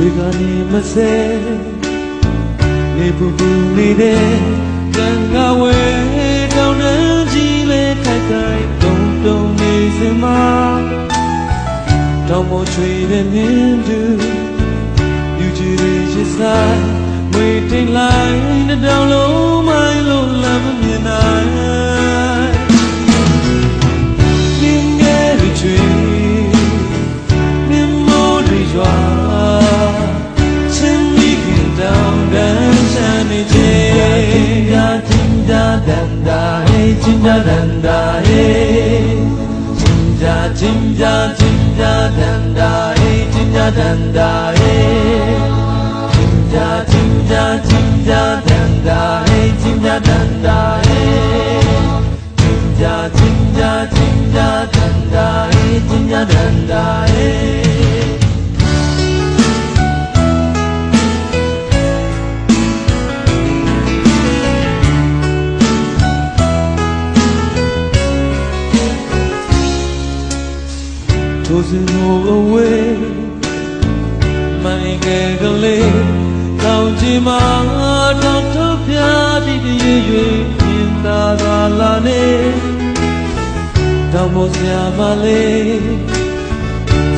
တွေကနေမစဲနေပူပူနေတဲ့ကံကဝဲတောင်းနှမ်းကြီးလဲခိုက်ခိုက်တုံတုံနေစင်မှာတောင်းမချွေတဲ့မြင်းတူယူကြည်ရစ်ဆိုင်မွေတိတ်လိုက်တဲ့တောင်းလုံးမိုင်းလို့လမ်းမမြင်နိုင် ချင်းညာဒန္တာဟေးချင်းညာ chosen no away မိုင်ကယ်ကလေးတောင်ချီမှာတောင်ထပြတိတရွေ့ရွေ့ပြင်သာသာလာနေတောင်ပေါ်ဆရာမလေး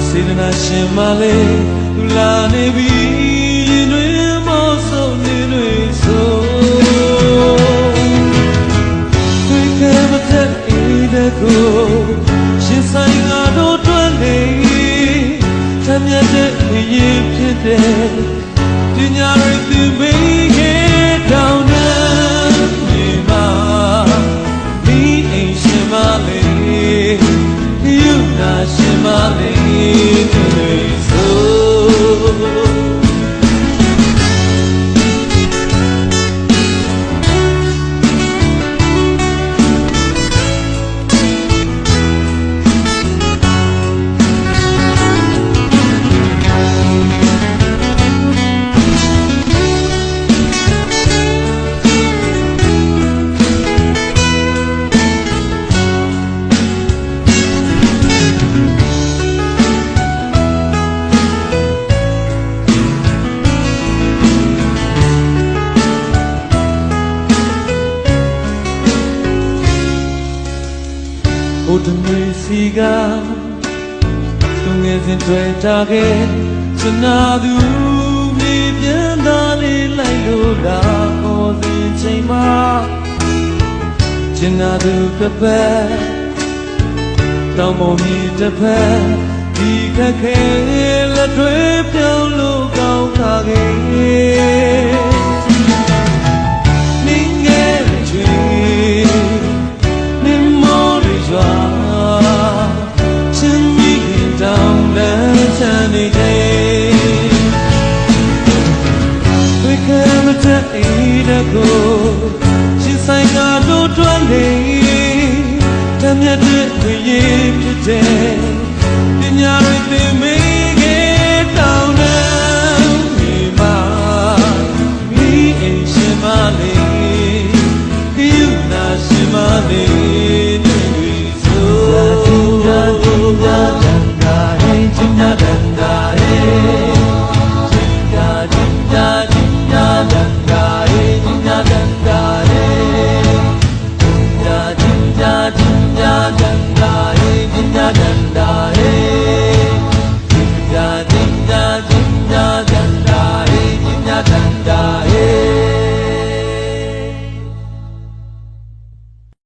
စေတနာရှင်မလေးသူလာနေပြီရင်တွင်မောဆုံးနေတွင်ဆိုသွေးကမတဲ့ဤတကူရှင်ဆိုင်ကတော့ တွန်းနေသမျက်တဲ့ရင်ဖြစ်တဲ့ပညာရည်သူမိခဲ့ တမေစီကသူငယ်စဉ်တွေ့တာခဲ့စနာသူမြေပြန်သားလေးလိုက်လို့လာခေါ်စဉ်ချိန်မှာကျင်နာသူတစ်ဖက်တောင်းမမီတစ်ဖက်ဒီခက်ခဲလက်တွေပြောင်းလို့ကောင်းတာခဲ့ ကတို့တွန်းနေတမျက်တဲ့ဝေးဖြစ်တယ်ပညာတွေသင်